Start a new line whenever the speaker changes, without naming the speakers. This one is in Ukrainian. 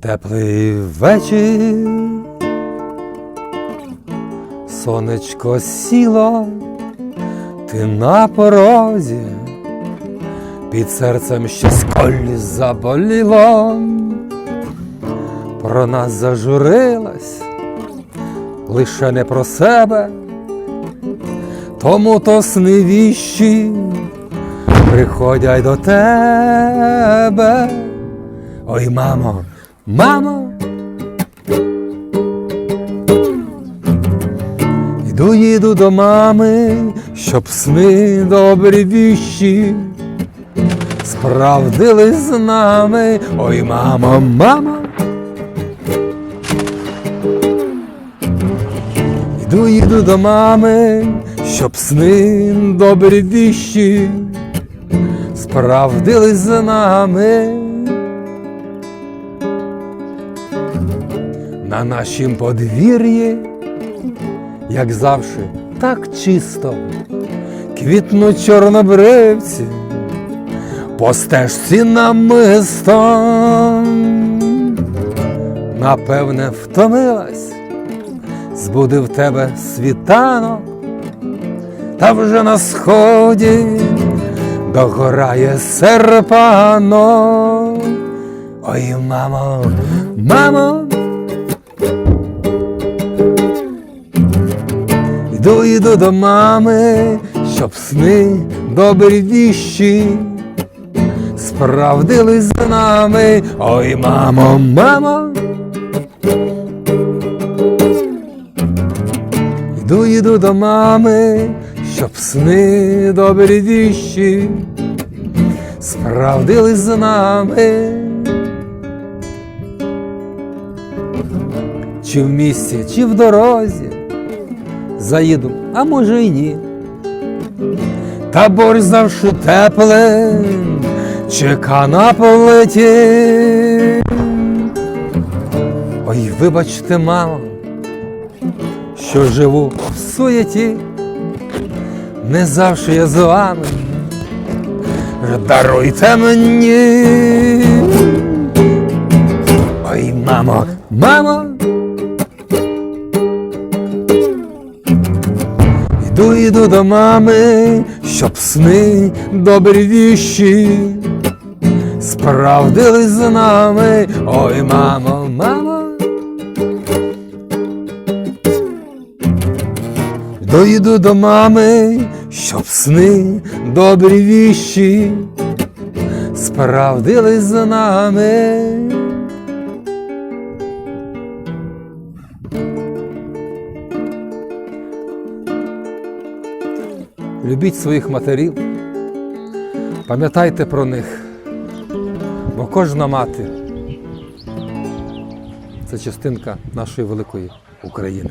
Теплий вечір, сонечко сіло, ти на порозі, під серцем щось колі заболіло, про нас зажурилась, лише не про себе, тому то сни віщі приходять до тебе. Ой, мамо, мамо. Іду, їду до мами, щоб сни добрі віщі справдились з нами. Ой, мамо, мамо. Іду, їду до мами, щоб сни добрі віщі справдились з нами. На нашім подвір'ї, як завжди, так чисто, квітнуть чорнобривці, по стежці намисто, напевне, втомилась, збудив тебе світанок, та вже на сході догорає серпано. Ой, мамо, мамо. Йду, йду до мами, щоб сни добрі віщі справдились з нами. Ой, мамо, мамо. Йду, йду до мами, щоб сни добрі віщі справдились з нами. Чи в місті, чи в дорозі заїду, а може й ні. Та борщ завжди теплим, чека на полеті. Ой, вибачте, мамо, що живу в суєті, не завжди я з вами. Даруйте мені. Ой, мамо, мамо. Йду до мами, щоб сни добрі віщі справдились з нами. Ой, мамо, мамо. Йду, йду до мами, щоб сни добрі віщі справдились з нами. Любіть своїх матерів, пам'ятайте про них, бо кожна мати це частинка нашої великої України.